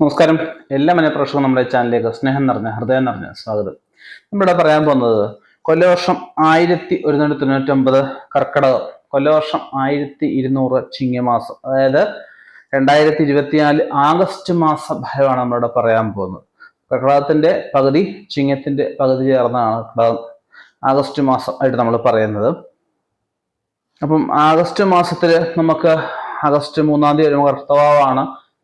നമസ്കാരം. എല്ലാ മനഃപ്രേക്ഷകർക്കും നമ്മുടെ ചാനലിലേക്ക് സ്നേഹം നിറഞ്ഞ ഹൃദയം നിറഞ്ഞ സ്വാഗതം. നമ്മളിവിടെ പറയാൻ പോകുന്നത് കൊല്ലവർഷം ആയിരത്തി ഒരുന്നൂറ്റി തൊണ്ണൂറ്റൊമ്പത് കർക്കിടകം കൊല്ലവർഷം ആയിരത്തി ഇരുന്നൂറ് ചിങ്ങമാസം. അതായത് രണ്ടായിരത്തി ഇരുപത്തിനാല് ആഗസ്റ്റ് മാസ ഫലമാണ് നമ്മളിവിടെ പറയാൻ പോകുന്നത്. കർക്കിടകത്തിന്റെ പകുതി ചിങ്ങത്തിന്റെ പകുതി ചേർന്നാണ് കർക്കിടകം ആഗസ്റ്റ് മാസം ആയിട്ട് നമ്മൾ പറയുന്നത്. അപ്പം ആഗസ്റ്റ് മാസത്തിൽ നമുക്ക് ആഗസ്റ്റ് മൂന്നാം തീയതി വരുമ്പോൾ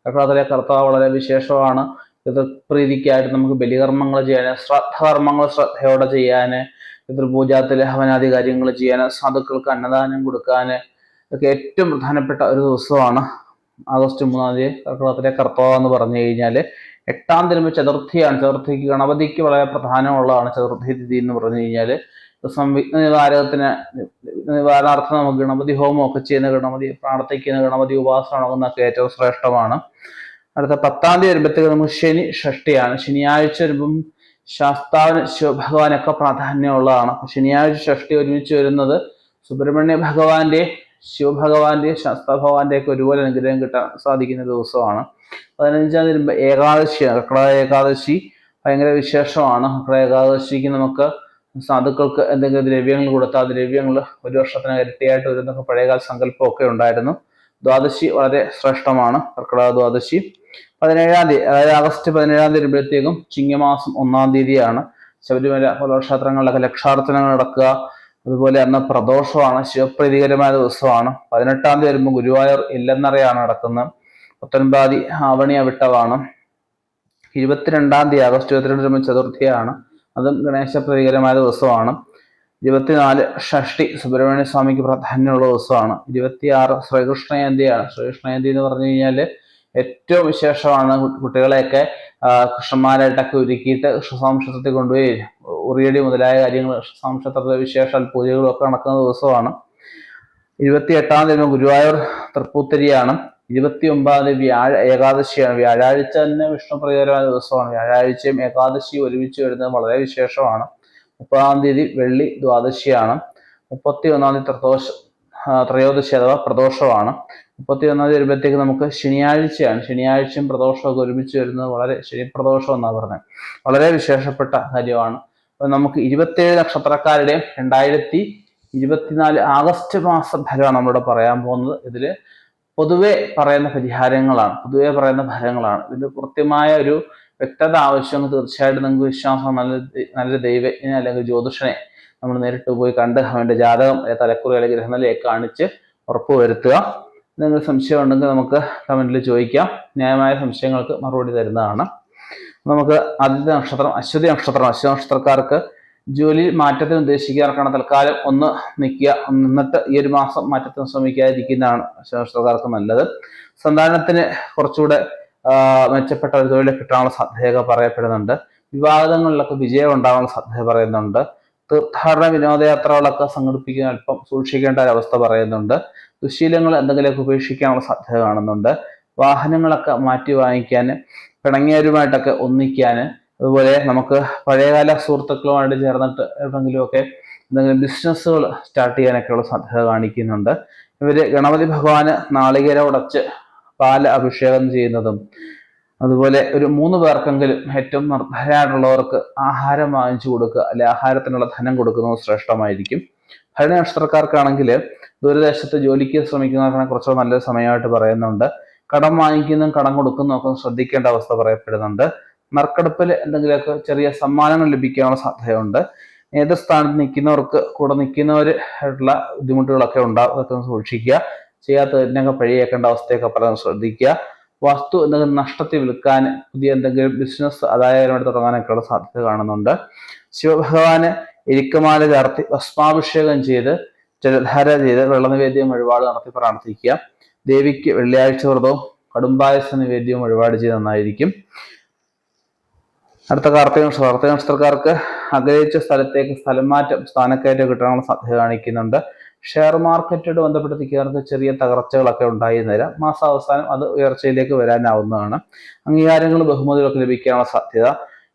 കർക്കിടകത്തിലെ കർത്താവ് വളരെ വിശേഷമാണ്. ഇത് പ്രീതിക്കായിട്ട് നമുക്ക് ബലികർമ്മങ്ങൾ ചെയ്യാൻ ശ്രദ്ധകർമ്മങ്ങൾ ശ്രദ്ധയോടെ ചെയ്യാൻ പിതൃപൂജാത്തിലെ ഹവനാദി കാര്യങ്ങൾ ചെയ്യാൻ സാധുക്കൾക്ക് അന്നദാനം കൊടുക്കാൻ ഇതൊക്കെ ഏറ്റവും പ്രധാനപ്പെട്ട ഒരു ദിവസമാണ്. ആഗസ്റ്റ് മൂന്നാം തീയതി കർക്കിടകത്തിലെ കർത്തവ എന്ന് പറഞ്ഞു കഴിഞ്ഞാൽ എട്ടാം തിരുമ്പ് ചതുർത്ഥിയാണ്. ചതുർത്ഥിക്ക് ഗണപതിക്ക് വളരെ പ്രധാനമുള്ളതാണ് ചതുർത്ഥി തിഥി എന്ന് പറഞ്ഞു കഴിഞ്ഞാൽ സംവിഘ്ന നിവാരകത്തിന് നിവാരണാർത്ഥം നമുക്ക് ഗണപതി ഹോമം ഒക്കെ ചെയ്യുന്ന ഗണപതി പ്രാർത്ഥിക്കുന്ന ഗണപതി ഉപാസനം എന്നൊക്കെ ഏറ്റവും ശ്രേഷ്ഠമാണ്. അടുത്ത പത്താം തീയതി വരുമ്പോഴത്തേക്ക് നമുക്ക് ശനി ഷഷ്ടിയാണ്. ശനിയാഴ്ച വരുമ്പം ശാസ്താവിന് ശിവഭഗവാനൊക്കെ പ്രാധാന്യമുള്ളതാണ്. ശനിയാഴ്ച ഷഷ്ടി ഒരുമിച്ച് വരുന്നത് സുബ്രഹ്മണ്യ ഭഗവാന്റെ ശിവഭഗവാന്റെ ശാസ്താ ഭഗവാന്റെ ഒക്കെ ഒരുപോലെ അനുഗ്രഹം കിട്ടാൻ സാധിക്കുന്ന ദിവസമാണ്. പതിനഞ്ചാം തീയതി ഏകാദശിയാണ്. കർക്കിടക ഏകാദശി ഭയങ്കര വിശേഷമാണ്. കർക്കിടക ഏകാദശിക്ക് നമുക്ക് സാധുക്കൾക്ക് എന്തെങ്കിലും ദ്രവ്യങ്ങൾ കൊടുത്താൽ ആ ദ്രവ്യങ്ങൾ ഒരു വർഷത്തിന് ഇരട്ടിയായിട്ട് വരുന്നൊക്കെ പഴയകാല സങ്കല്പമൊക്കെ ഉണ്ടായിരുന്നു. ദ്വാദശി വളരെ ശ്രേഷ്ഠമാണ്. കർക്കിടക ദ്വാദശി പതിനേഴാം തീയതി അതായത് ആഗസ്റ്റ് പതിനേഴാം തീയതി വരുമ്പോഴത്തേക്കും ചിങ്ങമാസം ഒന്നാം തീയതിയാണ്. ശബരിമല ക്ഷേത്രങ്ങളിലൊക്കെ ലക്ഷാർത്ഥനങ്ങൾ നടക്കുക. അതുപോലെ അന്ന് പ്രദോഷമാണ് ശിവപ്രീതികരമായ ദിവസമാണ്. പതിനെട്ടാം തീയതി വരുമ്പോൾ ഗുരുവായൂർ ഇല്ലെന്നറയാണ് നടക്കുന്നത്. പത്തൊൻപതാം തീയതി ആവണി അവിട്ടവാണ് ഇരുപത്തിരണ്ടാം തീയതി ആഗസ്റ്റ് ഇരുപത്തിരണ്ട് വരുമ്പോൾ ചതുർത്ഥിയാണ്. അതും ഗണേശ പ്രീതികരമായ ദിവസമാണ്. ഇരുപത്തിനാല് ഷഷ്ടി സുബ്രഹ്മണ്യ സ്വാമിക്ക് പ്രാധാന്യമുള്ള ദിവസമാണ്. ഇരുപത്തിയാറ് ശ്രീകൃഷ്ണ ജയന്തിയാണ് ശ്രീകൃഷ്ണ ജയന്തി എന്ന് പറഞ്ഞു കഴിഞ്ഞാൽ ഏറ്റവും വിശേഷമാണ് കുട്ടികളെയൊക്കെ കൃഷ്ണന്മാരായിട്ടൊക്കെ ഒരുക്കിയിട്ട് കൃഷ്ണസാംക്ഷത്രത്തിൽ കൊണ്ടുപോയി ഉറിയടി മുതലായ കാര്യങ്ങൾ കൃഷ്ണസാംക്ഷത്രത്തിലെ വിശേഷാൽ പൂജകളും ഒക്കെ നടക്കുന്ന ദിവസമാണ്. ഇരുപത്തി എട്ടാം തീയതി ഗുരുവായൂർ തൃപ്പൂത്തിരിയാണ്. ഇരുപത്തി ഒമ്പതാം തീയതി വ്യാഴ ഏകാദശിയാണ് വ്യാഴാഴ്ച തന്നെ വിഷ്ണു പ്രചോദന ദിവസമാണ്. വ്യാഴാഴ്ചയും ഏകാദശി ഒരുമിച്ച് വരുന്നത് വളരെ വിശേഷമാണ്. മുപ്പതാം തീയതി വെള്ളി ദ്വാദശിയാണ്. മുപ്പത്തി ഒന്നാം തീയതി ത്രദോഷ ത്രയോദശി അഥവാ പ്രദോഷമാണ്. മുപ്പത്തി ഒന്നാം തീയതി വരുമ്പോഴത്തേക്ക് നമുക്ക് ശനിയാഴ്ചയാണ്. ശനിയാഴ്ചയും പ്രദോഷമൊക്കെ ഒരുമിച്ച് വരുന്നത് വളരെ ശനി പ്രദോഷം എന്നാണ് പറഞ്ഞത്. വളരെ വിശേഷപ്പെട്ട കാര്യമാണ്. അപ്പൊ നമുക്ക് ഇരുപത്തിയേഴ് നക്ഷത്രക്കാരുടെയും രണ്ടായിരത്തി ഇരുപത്തിനാല് ആഗസ്റ്റ് മാസ ഫലമാണ് നമ്മളിവിടെ പറയാൻ പോകുന്നത്. ഇതിൽ പൊതുവെ പറയുന്ന പരിഹാരങ്ങളാണ് പൊതുവെ പറയുന്ന ഫലങ്ങളാണ് ഇതിന് കൃത്യമായ ഒരു വ്യക്തത ആവശ്യമെന്ന് തീർച്ചയായിട്ടും നമുക്ക് വിശ്വാസം നല്ല നല്ല ദൈവജ്ഞനെ അല്ലെങ്കിൽ ജ്യോതിഷനെ നമ്മൾ നേരിട്ട് പോയി കണ്ട് അവന്റെ ജാതകം തലക്കുറി അല്ലെങ്കിൽ ഗ്രഹനിലയെ കാണിച്ച് ഉറപ്പുവരുത്തുക. എന്തെങ്കിലും സംശയം ഉണ്ടെങ്കിൽ നമുക്ക് കമന്റിൽ ചോദിക്കാം. ന്യായമായ സംശയങ്ങൾക്ക് മറുപടി തരുന്നതാണ്. നമുക്ക് ആദ്യത്തെ നക്ഷത്രം അശ്വതി നക്ഷത്രം. അശ്വതി നക്ഷത്രക്കാർക്ക് ജോലിയിൽ മാറ്റത്തിന് ഉദ്ദേശിക്കാർക്കാണ് തൽക്കാലം ഒന്ന് നിൽക്കുക. നിന്നിട്ട് ഈ ഒരു മാസം മാറ്റത്തിന് ശ്രമിക്കാതിരിക്കുന്നതാണ് ശാസ്ത്രകാർക്ക് നല്ലത്. സന്താനത്തിന് കുറച്ചുകൂടെ മെച്ചപ്പെട്ട ഒരു തൊഴിൽ കിട്ടാനുള്ള സാധ്യതയൊക്കെ പറയപ്പെടുന്നുണ്ട്. വിവാദങ്ങളിലൊക്കെ വിജയം ഉണ്ടാകാനുള്ള സാധ്യത പറയുന്നുണ്ട്. തീർത്ഥാടന വിനോദയാത്രകളൊക്കെ സംഘടിപ്പിക്കാൻ അല്പം സൂക്ഷിക്കേണ്ട ഒരവസ്ഥ പറയുന്നുണ്ട്. ദുശീലങ്ങൾ എന്തെങ്കിലുമൊക്കെ ഉപേക്ഷിക്കാനുള്ള സാധ്യത കാണുന്നുണ്ട്. വാഹനങ്ങളൊക്കെ മാറ്റി വാങ്ങിക്കാൻ പിണങ്ങിയവരുമായിട്ടൊക്കെ ഒന്നിക്കാൻ അതുപോലെ നമുക്ക് പഴയകാല സുഹൃത്തുക്കളുമായിട്ട് ചേർന്നിട്ട് എവിടെയെങ്കിലുമൊക്കെ എന്തെങ്കിലും ബിസിനസ്സുകൾ സ്റ്റാർട്ട് ചെയ്യാനൊക്കെയുള്ള സാധ്യത കാണിക്കുന്നുണ്ട്. ഇവർ ഗണപതി ഭഗവാന് നാളികേര ഉടച്ച് പാൽ അഭിഷേകം ചെയ്യുന്നതും അതുപോലെ ഒരു മൂന്ന് പേർക്കെങ്കിലും ഏറ്റവും നിർഭരായിട്ടുള്ളവർക്ക് ആഹാരം വാങ്ങിച്ചു കൊടുക്കുക അല്ലെ ആഹാരത്തിനുള്ള ധനം കൊടുക്കുന്നത് ശ്രേഷ്ഠമായിരിക്കും. ഭരണ നക്ഷത്രക്കാർക്കാണെങ്കിൽ ദൂരദേശത്ത് ജോലിക്ക് ശ്രമിക്കുന്നവർക്കാണ് കുറച്ച് നല്ലൊരു സമയമായിട്ട് പറയുന്നുണ്ട്. കടം വാങ്ങിക്കുന്നതും കടം കൊടുക്കുന്നതും ഒക്കെ ശ്രദ്ധിക്കേണ്ട അവസ്ഥ പറയപ്പെടുന്നുണ്ട്. നറുക്കെടുപ്പിൽ എന്തെങ്കിലുമൊക്കെ ചെറിയ സമ്മാനങ്ങൾ ലഭിക്കാനുള്ള സാധ്യതയുണ്ട്. ഏത് സ്ഥാനത്ത് നിൽക്കുന്നവർക്ക് കൂടെ നിൽക്കുന്നവർ ആയിട്ടുള്ള ബുദ്ധിമുട്ടുകളൊക്കെ ഉണ്ടാവും. അതൊക്കെ സൂക്ഷിക്കുക. ചെയ്യാത്തതിനൊക്കെ പഴിയേക്കേണ്ട അവസ്ഥയൊക്കെ പറയാൻ ശ്രദ്ധിക്കുക. വസ്തു എന്തെങ്കിലും നഷ്ടത്തിൽ വിൽക്കാൻ പുതിയ എന്തെങ്കിലും ബിസിനസ് അതായത് തുടങ്ങാനൊക്കെയുള്ള സാധ്യത കാണുന്നുണ്ട്. ശിവഭഗവാന് എരിക്കമാല ചേർത്തി ഭസ്മാഭിഷേകം ചെയ്ത് ജലധാര ചെയ്ത് വെള്ളനിവേദ്യം വഴിപാട് നടത്തി പ്രാർത്ഥിക്കുക. ദേവിക്ക് വെള്ളിയാഴ്ച വ്രതവും കടുംബായസ നിവേദ്യവും വഴിപാട് ചെയ്ത് നന്നായിരിക്കും. അടുത്ത കാർത്തിക നക്ഷത്രം കാർത്തിക നക്ഷത്രക്കാർക്ക് ആഗ്രഹിച്ച സ്ഥലത്തേക്ക് സ്ഥലം മാറ്റം സ്ഥാനക്കയറ്റം കിട്ടാനുള്ള സാധ്യത കാണിക്കുന്നുണ്ട്. ഷെയർ മാർക്കറ്റോട് ബന്ധപ്പെട്ട് നിൽക്കുന്നവർക്ക് ചെറിയ തകർച്ചകളൊക്കെ ഉണ്ടായി നേരം മാസാവസാനം അത് ഉയർച്ചയിലേക്ക് വരാനാവുന്നതാണ്. അംഗീകാരങ്ങൾ ബഹുമതികളൊക്കെ ലഭിക്കാനുള്ള സാധ്യത.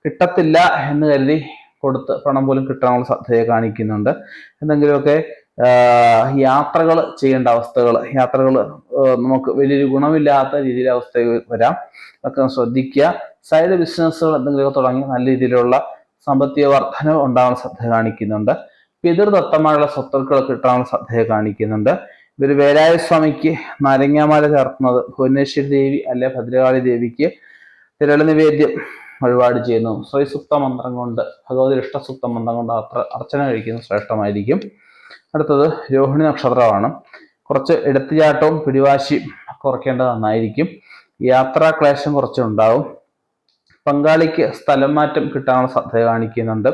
കിട്ടത്തില്ല എന്ന് കരുതി കൊടുത്ത് പണം പോലും കിട്ടാനുള്ള സാധ്യത കാണിക്കുന്നുണ്ട്. എന്തെങ്കിലുമൊക്കെ യാത്രകൾ ചെയ്യേണ്ട അവസ്ഥകൾ യാത്രകൾ നമുക്ക് വലിയൊരു ഗുണമില്ലാത്ത രീതിയിൽ അവസ്ഥ വരാം. അതൊക്കെ ശ്രദ്ധിക്കുക. സൈഡ് ബിസിനസ്സുകൾ എന്തെങ്കിലുമൊക്കെ തുടങ്ങി നല്ല രീതിയിലുള്ള സാമ്പത്തിക വർധന ഉണ്ടാകാൻ ശ്രദ്ധ കാണിക്കുന്നുണ്ട്. പിതൃദത്തമായുള്ള സ്വത്തുക്കൾ കിട്ടാനുള്ള ശ്രദ്ധയെ കാണിക്കുന്നുണ്ട്. ഇവർ വേലായ സ്വാമിക്ക് നാരങ്ങാമാല ചേർക്കുന്നത് ഭുവനേശ്വരി ദേവി അല്ലെ ഭദ്രകാളി ദേവിക്ക് തിരള നിവേദ്യം വഴിപാട് ചെയ്യുന്നു. ശ്രീസുക്ത മന്ത്രം കൊണ്ട് ഭഗവതി ഇഷ്ടസുക്ത മന്ത്രം കൊണ്ട് അർച്ചന കഴിക്കുന്നത് ശ്രേഷ്ഠമായിരിക്കും. അടുത്തത് രോഹിണി നക്ഷത്രമാണ്. കുറച്ച് എടുത്തുചാട്ടവും പിടിവാശിയും കുറയ്ക്കേണ്ടത് നന്നായിരിക്കും. യാത്രാക്ലേശം കുറച്ചുണ്ടാവും. പങ്കാളിക്ക് സ്ഥലം മാറ്റം കിട്ടാനുള്ള സാധ്യത കാണിക്കുന്നുണ്ട്.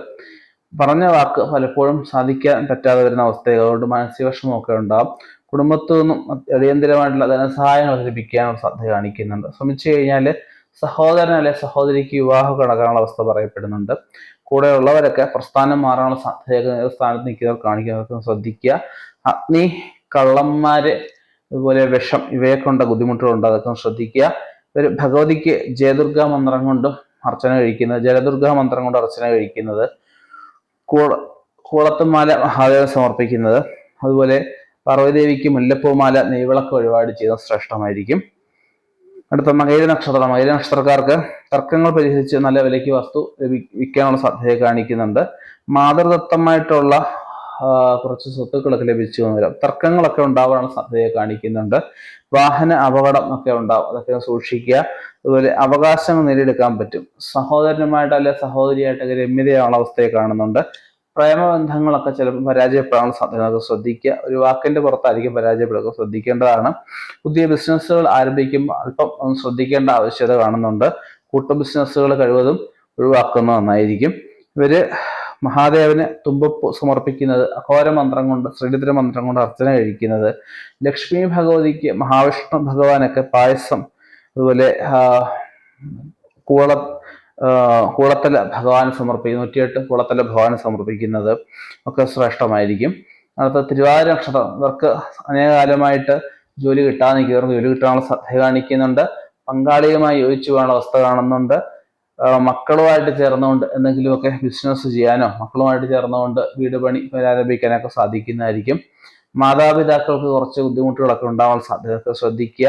പറഞ്ഞ വാക്ക് പലപ്പോഴും സാധിക്കാൻ പറ്റാതെ വരുന്ന അവസ്ഥകൾ അതുകൊണ്ട് മാനസിക വിഷമമൊക്കെ ഉണ്ടാവും. കുടുംബത്തു നിന്നും അടിയന്തിരമായിട്ടുള്ള ധനസഹായങ്ങൾ ലഭിക്കാനുള്ള സാധ്യത കാണിക്കുന്നുണ്ട്. ശ്രമിച്ചു കഴിഞ്ഞാൽ സഹോദരൻ അല്ലെ സഹോദരിക്ക് വിവാഹം കടക്കാനുള്ള അവസ്ഥ പറയപ്പെടുന്നുണ്ട്. കൂടെ ഉള്ളവരൊക്കെ പ്രസ്ഥാനം മാറാനുള്ള സാധ്യത സ്ഥാനത്ത് നിൽക്കുന്നവർ കാണിക്കുന്നവർക്ക് ശ്രദ്ധിക്കുക. അഗ്നി കള്ളന്മാര് അതുപോലെ വിഷം ഇവയെ കൊണ്ട ബുദ്ധിമുട്ടുകളുണ്ട് അതൊക്കെ ശ്രദ്ധിക്കുക. ഒരു ഭഗവതിക്ക് ജയദുർഗ മന്ത്രം കൊണ്ട് അർച്ചന കഴിക്കുന്നത് ജലദുർഗ മന്ത്രം കൊണ്ട് അർച്ചന കഴിക്കുന്നത്. കൂള കൂളത്തുമാല മഹാദേവൻ സമർപ്പിക്കുന്നത്. അതുപോലെ പാർവതിദേവിക്ക് മുല്ലപ്പൂമാല നെയ്വിളക്ക് വഴിപാട് ചെയ്യുന്നത് ശ്രേഷ്ഠമായിരിക്കും. അടുത്ത മകൈര നക്ഷത്രം. മകൈര നക്ഷത്രക്കാർക്ക് തർക്കങ്ങൾ പരിഹരിച്ച് നല്ല വിലയ്ക്ക് വസ്തു വിൽക്കാനുള്ള സാധ്യത കാണിക്കുന്നുണ്ട്. മാതൃദത്തമായിട്ടുള്ള കുറച്ച് സ്വത്തുക്കളൊക്കെ ലഭിച്ചു വരാം. തർക്കങ്ങളൊക്കെ ഉണ്ടാവാനുള്ള സാധ്യത കാണിക്കുന്നുണ്ട്. വാഹന അപകടം ഒക്കെ ഉണ്ടാവും. അതൊക്കെ സൂക്ഷിക്കുക. അതുപോലെ അവകാശങ്ങൾ നേടിയെടുക്കാൻ പറ്റും. സഹോദരനുമായിട്ട് അല്ലെ സഹോദരിയായിട്ടൊക്കെ രമ്യതയാണുള്ള അവസ്ഥയെ കാണുന്നുണ്ട്. പ്രേമബന്ധങ്ങളൊക്കെ ചിലപ്പോൾ പരാജയപ്പെടാനുള്ള സാധ്യത ശ്രദ്ധിക്കുക. ഒരു വാക്കിന്റെ പുറത്തായിരിക്കും പരാജയപ്പെടുക. ശ്രദ്ധിക്കേണ്ടതാണ്. പുതിയ ബിസിനസ്സുകൾ ആരംഭിക്കുമ്പോൾ അല്പം ശ്രദ്ധിക്കേണ്ട ആവശ്യകത കാണുന്നുണ്ട്. കൂട്ട ബിസിനസ്സുകൾ കഴിവതും ഒഴിവാക്കുന്നത് നന്നായിരിക്കും. ഇവർ മഹാദേവന് തുമ്പ സമർപ്പിക്കുന്നത് അഘോര മന്ത്രം കൊണ്ട് ശ്രീധര മന്ത്രം കൊണ്ട് അർച്ചന കഴിക്കുന്നത്. ലക്ഷ്മി ഭഗവതിക്ക് മഹാവിഷ്ണു ഭഗവാനൊക്കെ പായസം അതുപോലെ കൂള കൂളത്തല ഭഗവാൻ സമർപ്പിക്കുന്നത് നൂറ്റിയെട്ട് കുളത്തല ഭഗവാൻ സമർപ്പിക്കുന്നത് ഒക്കെ ശ്രേഷ്ഠമായിരിക്കും. അടുത്ത തിരുവാതിര നക്ഷത്രം ഇവർക്ക് അനേകകാലമായിട്ട് ജോലി കിട്ടാതെ നിൽക്കുന്നവർക്ക് ജോലി കിട്ടാനുള്ള ശ്രദ്ധ കാണിക്കുന്നുണ്ട്. പങ്കാളിയുമായി യോജിച്ചു പോകാനുള്ള അവസ്ഥ കാണുന്നുണ്ട്. മക്കളുമായിട്ട് ചേർന്നുകൊണ്ട് എന്തെങ്കിലുമൊക്കെ ബിസിനസ് ചെയ്യാനോ മക്കളുമായിട്ട് ചേർന്നുകൊണ്ട് വീട് പണി പുനരാരംഭിക്കാനൊക്കെ സാധിക്കുന്നതായിരിക്കും. മാതാപിതാക്കൾക്ക് കുറച്ച് ബുദ്ധിമുട്ടുകളൊക്കെ ഉണ്ടാവാൻ സാധ്യത ശ്രദ്ധിക്കുക.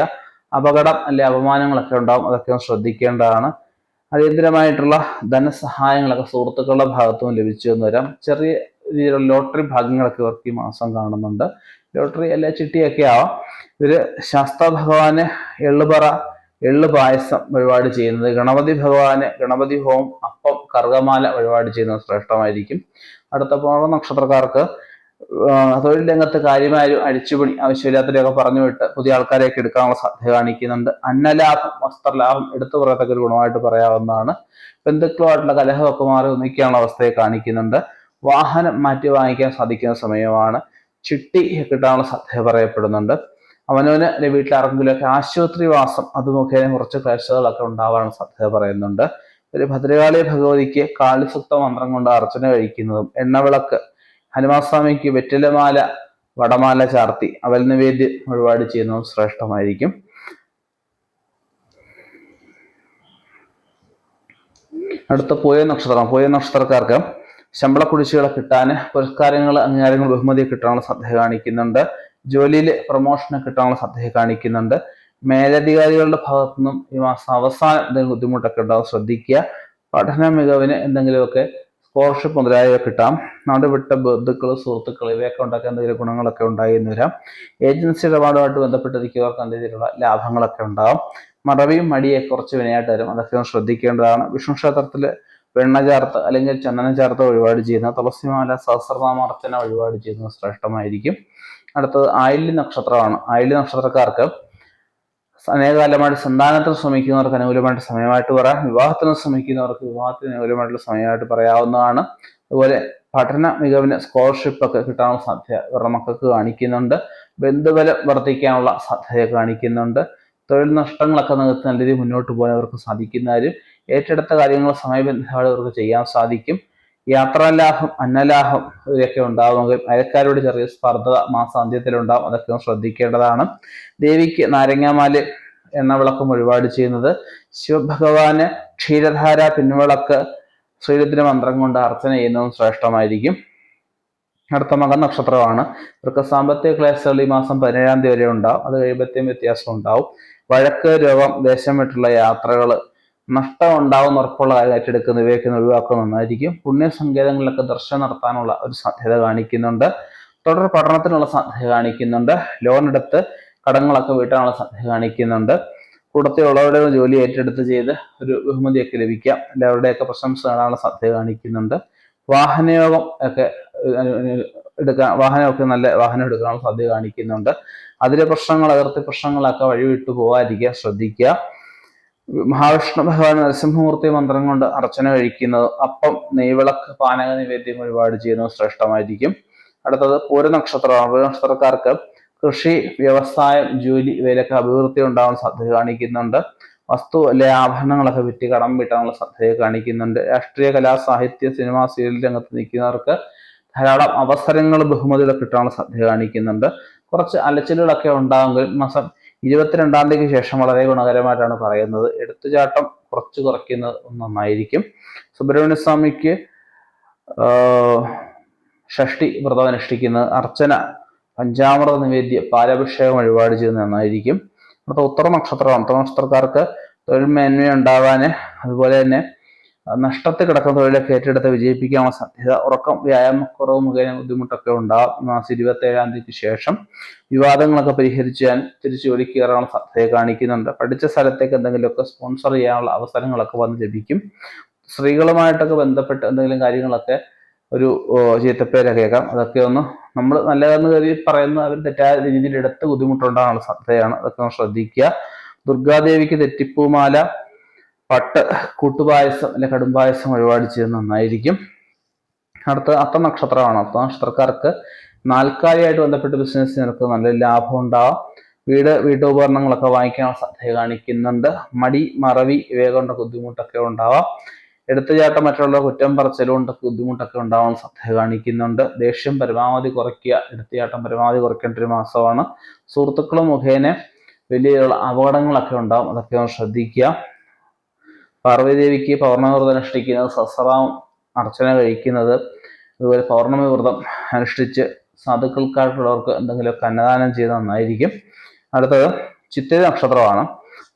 അപകടം അല്ലെ അപമാനങ്ങളൊക്കെ ഉണ്ടാവും അതൊക്കെ ശ്രദ്ധിക്കേണ്ടതാണ്. അടിയന്തരമായിട്ടുള്ള ധനസഹായങ്ങളൊക്കെ സുഹൃത്തുക്കളുടെ ഭാഗത്തും ലഭിച്ചു എന്ന് വരാം. ചെറിയ രീതിയിലുള്ള ലോട്ടറി ഭാഗ്യങ്ങളൊക്കെ ഇവർക്ക് ഈ മാസം കാണുന്നുണ്ട്. ലോട്ടറി അല്ലെ ചിട്ടിയൊക്കെ ആവാം. ഇവർ ശാസ്ത്ര ഭഗവാന് എള്ളുപറ എള്ളു പായസം വഴിപാട് ചെയ്യുന്നത് ഗണപതി ഭഗവാന് ഗണപതി ഹോം അപ്പം കർഗമാല വഴിപാട് ചെയ്യുന്നത് ശ്രേഷ്ഠമായിരിക്കും. അടുത്ത പോണ നക്ഷത്രക്കാർക്ക് തൊഴിൽ രംഗത്ത് കാര്യമായ അഴിച്ചുപണി ആവശ്യമില്ലാത്തവരെയൊക്കെ പറഞ്ഞു വിട്ട് പുതിയ ആൾക്കാരെയൊക്കെ എടുക്കാനുള്ള സാധ്യത കാണിക്കുന്നുണ്ട്. അന്നലാഭം വസ്ത്രലാഭം എടുത്തു പറയത്തക്ക ഒരു ഗുണമായിട്ട് പറയാവുന്നതാണ്. ബന്ധുക്കളുമായിട്ടുള്ള കലഹമൊക്കെ മാറി ഒന്നിക്കാനുള്ള അവസ്ഥയെ കാണിക്കുന്നുണ്ട്. വാഹനം മാറ്റി വാങ്ങിക്കാൻ സാധിക്കുന്ന സമയമാണ്. ചിട്ടി കിട്ടാനുള്ള സാധ്യത പറയപ്പെടുന്നുണ്ട്. അവനവന് അല്ലെ വീട്ടിലാർക്കെങ്കിലുമൊക്കെ ആശുപത്രി വാസം അത് മുഖേന കുറച്ച് ക്ലേശതകളൊക്കെ ഉണ്ടാവാനുള്ള സാധ്യത പറയുന്നുണ്ട്. ഒരു ഭദ്രകാളി ഭഗവതിക്ക് കാളിസുക്ത മന്ത്രം കൊണ്ട് അർച്ചന കഴിക്കുന്നതും എണ്ണവിളക്ക് ഹനുമാസ്വാമിക്ക് വെറ്റിലമാല വടമാല ചാർത്തി അവൽ നിവേദ്യം ഒരുപാട് ചെയ്യുന്നതും ശ്രേഷ്ഠമായിരിക്കും. അടുത്ത പോയ നക്ഷത്രം പോയ നക്ഷത്രക്കാർക്ക് ശമ്പള കുടിശ്ശികളെ കിട്ടാൻ പുരസ്കാരങ്ങൾ അംഗീകാരങ്ങൾ ബഹുമതി കിട്ടാനുള്ള ശ്രദ്ധ കാണിക്കുന്നുണ്ട്. ജോലിയിൽ പ്രൊമോഷന് കിട്ടാനുള്ള സാധ്യത കാണിക്കുന്നുണ്ട്. മേലധികാരികളുടെ ഭാഗത്തുനിന്നും ഈ മാസം അവസാനം എന്തെങ്കിലും ബുദ്ധിമുട്ടൊക്കെ ഉണ്ടാവും ശ്രദ്ധിക്കുക. പഠന മികവിന് എന്തെങ്കിലുമൊക്കെ സ്കോളർഷിപ്പ് മുതലായവ കിട്ടാം. നാട് വിട്ട ബന്ധുക്കൾ സുഹൃത്തുക്കൾ ഇവയൊക്കെ ഉണ്ടാക്കാൻ എന്തെങ്കിലും ഗുണങ്ങളൊക്കെ ഉണ്ടായി എന്ന് വരാം. ഏജൻസി ഇടപാടുമായിട്ട് ബന്ധപ്പെട്ടിരിക്കുന്നവർക്ക് നല്ല രീതിയിലുള്ള ലാഭങ്ങളൊക്കെ ഉണ്ടാവും. മറവിയും മടിയെ കുറച്ച് വിനയായിട്ട് വരും. അതൊക്കെ ഒന്ന് ശ്രദ്ധിക്കേണ്ടതാണ്. വിഷ്ണു ക്ഷേത്രത്തിൽ വെണ്ണ ചേർത്ത് അല്ലെങ്കിൽ ചന്ദനം ചേർത്ത് വഴിപാട് ചെയ്യുന്ന തുളസിമാല സഹസ്രനാമർച്ചന വഴിപാട് ചെയ്യുന്നത് ശ്രേഷ്ഠമായിരിക്കും. അടുത്തത് ആയില്യ നക്ഷത്രമാണ്. ആയില്യ നക്ഷത്രക്കാർക്ക് അനേകകാലമായിട്ട് സന്താനത്തിന് ശ്രമിക്കുന്നവർക്ക് അനുകൂലമായിട്ട് സമയമായിട്ട് പറയാം. വിവാഹത്തിന് ശ്രമിക്കുന്നവർക്ക് വിവാഹത്തിന് അനുകൂലമായിട്ടുള്ള സമയമായിട്ട് പറയാവുന്നതാണ്. അതുപോലെ പഠന മികവിന് സ്കോളർഷിപ്പ് ഒക്കെ കിട്ടാനുള്ള സാധ്യത ഇവരുടെ മക്കൾക്ക് കാണിക്കുന്നുണ്ട്. ബന്ധുബലം വർദ്ധിക്കാനുള്ള സാധ്യത കാണിക്കുന്നുണ്ട്. തൊഴിൽ നഷ്ടങ്ങളൊക്കെ നികത്തി നല്ല രീതിയിൽ മുന്നോട്ട് പോകാൻ അവർക്ക് സാധിക്കുന്നവരും ഏറ്റെടുത്ത കാര്യങ്ങൾ സമയബന്ധമായിട്ട് അവർക്ക് ചെയ്യാൻ സാധിക്കും. യാത്രാലാഭം അന്നലാഭം ഇവയൊക്കെ ഉണ്ടാവുമെങ്കിൽ അയൽക്കാരോട് ചെറിയ സ്പർദ്ധ മാസാന്ത്യത്തിലുണ്ടാവും. അതൊക്കെ ശ്രദ്ധിക്കേണ്ടതാണ്. ദേവിക്ക് നാരങ്ങാമാൽ എണ്ണ വിളക്കും ഒരുപാട് ചെയ്യുന്നത്. ശിവഭഗവാന് ക്ഷീരധാര പിൻവിളക്ക് ശ്രീരുദ്ര മന്ത്രം കൊണ്ട് അർച്ചന ചെയ്യുന്നതും ശ്രേഷ്ഠമായിരിക്കും. അടുത്ത മകൻ നക്ഷത്രമാണ്. ഇവർക്ക് സാമ്പത്തിക ക്ലേശകൾ ഈ മാസം പതിനേഴാം തീയതി വരെ ഉണ്ടാവും. അത് കഴിയുമ്പോഴത്തേക്കും വ്യത്യാസം ഉണ്ടാവും. വഴക്ക് രോഗം ദേശം വിട്ടുള്ള യാത്രകൾ നഷ്ടം ഉണ്ടാവും ഉറപ്പുള്ള കാര്യം ഏറ്റെടുക്കുന്ന ഇവയൊക്കെ ഒഴിവാക്കുക നന്നായിരിക്കും. പുണ്യസങ്കേതങ്ങളിലൊക്കെ ദർശനം നടത്താനുള്ള ഒരു സാധ്യത കാണിക്കുന്നുണ്ട്. തുടർ പഠനത്തിനുള്ള സാധ്യത കാണിക്കുന്നുണ്ട്. ലോൺ എടുത്ത് കടങ്ങളൊക്കെ വീട്ടാനുള്ള സാധ്യത കാണിക്കുന്നുണ്ട്. കൂട്ടത്തിലുള്ളവരുടെ ജോലി ഏറ്റെടുത്ത് ചെയ്ത് ഒരു ബഹുമതിയൊക്കെ ലഭിക്കാം. എല്ലാവരുടെയൊക്കെ പ്രശംസ നേടാനുള്ള സാധ്യത കാണിക്കുന്നുണ്ട്. വാഹനയോഗം ഒക്കെ എടുക്കാൻ വാഹനമൊക്കെ നല്ല വാഹനം എടുക്കാനുള്ള സാധ്യത കാണിക്കുന്നുണ്ട്. അതിലെ പ്രശ്നങ്ങൾ അതിർത്തി പ്രശ്നങ്ങളൊക്കെ വഴിവിട്ടു പോകാതിരിക്കുക ശ്രദ്ധിക്കുക. മഹാവിഷ്ണു ഭഗവാൻ നരസിംഹമൂർത്തി മന്ത്രം കൊണ്ട് അർച്ചന കഴിക്കുന്നത് അപ്പം നെയ്വിളക്ക് പാനക നിവേദ്യം ഒരുപാട് ചെയ്യുന്നത് ശ്രേഷ്ഠമായിരിക്കും. അടുത്തത് പൂരനക്ഷത്രം പൂരനക്ഷത്രക്കാർക്ക് കൃഷി വ്യവസായം ജോലി ഇവയിലൊക്കെ അഭിവൃദ്ധി ഉണ്ടാവാൻ സാധ്യത കാണിക്കുന്നുണ്ട്. വസ്തു അല്ലെ ആഭരണങ്ങളൊക്കെ വിറ്റ് കടം വീട്ടാനുള്ള സാധ്യത കാണിക്കുന്നുണ്ട്. രാഷ്ട്രീയ കലാ സാഹിത്യ സിനിമ സീരിയൽ രംഗത്ത് നിൽക്കുന്നവർക്ക് ധാരാളം അവസരങ്ങൾ ബഹുമതികളൊക്കെ കിട്ടാനുള്ള സാധ്യത കാണിക്കുന്നുണ്ട്. കുറച്ച് അലച്ചിലുകളൊക്കെ ഉണ്ടാകുമെങ്കിൽ മാസം ഇരുപത്തിരണ്ടാം തീയതിക്ക് ശേഷം വളരെ ഗുണകരമായിട്ടാണ് പറയുന്നത്. എടുത്തുചാട്ടം കുറച്ച് കുറയ്ക്കുന്നത് നന്നായിരിക്കും. സുബ്രഹ്മണ്യ സ്വാമിക്ക് ഷഷ്ടി വ്രതം അനുഷ്ഠിക്കുന്നത് അർച്ചന പഞ്ചാമൃത നിവേദ്യ പാലഭിഷേകം വഴിപാട് ചെയ്യുന്നത് നന്നായിരിക്കും. അടുത്ത ഉത്തര നക്ഷത്രമാണ് ഉത്തര നക്ഷത്രക്കാർക്ക് തൊഴിൽ മേന്മയുണ്ടാവാന് അതുപോലെ തന്നെ നഷ്ടത്തിൽ കിടക്കുന്ന തൊഴിലൊക്കെ ഏറ്റെടുത്ത് വിജയിപ്പിക്കാനുള്ള സാധ്യത ഉറക്കം വ്യായാമക്കുറവ് മുഖേന ബുദ്ധിമുട്ടൊക്കെ ഉണ്ടാകും മാസം ഇരുപത്തി ഏഴാം തീയതിക്ക് ശേഷം വിവാദങ്ങളൊക്കെ പരിഹരിച്ച് ഞാൻ തിരിച്ച് ജോലിക്ക് കയറാനുള്ള സാധ്യത കാണിക്കുന്നുണ്ട്. പഠിച്ച സ്ഥലത്തേക്ക് എന്തെങ്കിലുമൊക്കെ സ്പോൺസർ ചെയ്യാനുള്ള അവസരങ്ങളൊക്കെ വന്ന് ലഭിക്കും. സ്ത്രീകളുമായിട്ടൊക്കെ ബന്ധപ്പെട്ട് എന്തെങ്കിലും കാര്യങ്ങളൊക്കെ ഒരു ചീത്തപ്പേരൊക്കെ കേൾക്കാം. അതൊക്കെ ഒന്ന് നമ്മൾ നല്ലതെന്ന് കരുതി പറയുന്ന അവർ തെറ്റായ രീതിയിൽ എടുത്ത് ബുദ്ധിമുട്ടുണ്ടാകാനുള്ള സാധ്യതയാണ്. അതൊക്കെ ഒന്ന് ശ്രദ്ധിക്കുക. ദുർഗാദേവിക്ക് തെറ്റിപ്പൂമാല പട്ട് കൂട്ടുപായസം അല്ലെ കടുംപായസം ഒരുപാട് ചെയ്യുന്നത് നന്നായിരിക്കും. അടുത്ത അത്ത നക്ഷത്രമാണ്. അത്ത നക്ഷത്രക്കാർക്ക് നാൽക്കാലിയായിട്ട് ബന്ധപ്പെട്ട് ബിസിനസ് നിനക്ക് നല്ല ലാഭം ഉണ്ടാവാം. വീട് വീട്ടുപകരണങ്ങളൊക്കെ വാങ്ങിക്കാൻ സാധ്യത കാണിക്കുന്നുണ്ട്. മടി മറവി ഇവയെ കൊണ്ടൊക്കെ ബുദ്ധിമുട്ടൊക്കെ ഉണ്ടാവാം. എടുത്തുചാട്ടം മറ്റുള്ള കുറ്റം പറച്ചിലും കൊണ്ടൊക്കെ ബുദ്ധിമുട്ടൊക്കെ ഉണ്ടാവാൻ സാധ്യത കാണിക്കുന്നുണ്ട്. ദേഷ്യം പരമാവധി കുറയ്ക്കുക. എടുത്തുചാട്ടം പരമാവധി കുറയ്ക്കേണ്ട ഒരു മാസമാണ്. സുഹൃത്തുക്കൾ മുഖേന വലിയ അപകടങ്ങളൊക്കെ ഉണ്ടാവും. അതൊക്കെ ശ്രദ്ധിക്കുക. പാർവതിദേവിക്ക് പൗർണമി വ്രതം അനുഷ്ഠിക്കുന്നത് സസ്രാം അർച്ചന കഴിക്കുന്നത്. അതുപോലെ പൗർണമി വ്രതം അനുഷ്ഠിച്ച് സാധുക്കൾക്കായിട്ടുള്ളവർക്ക് എന്തെങ്കിലുമൊക്കെ അന്നദാനം ചെയ്ത് നന്നായിരിക്കും. അടുത്തത് ചിത്തിര നക്ഷത്രമാണ്.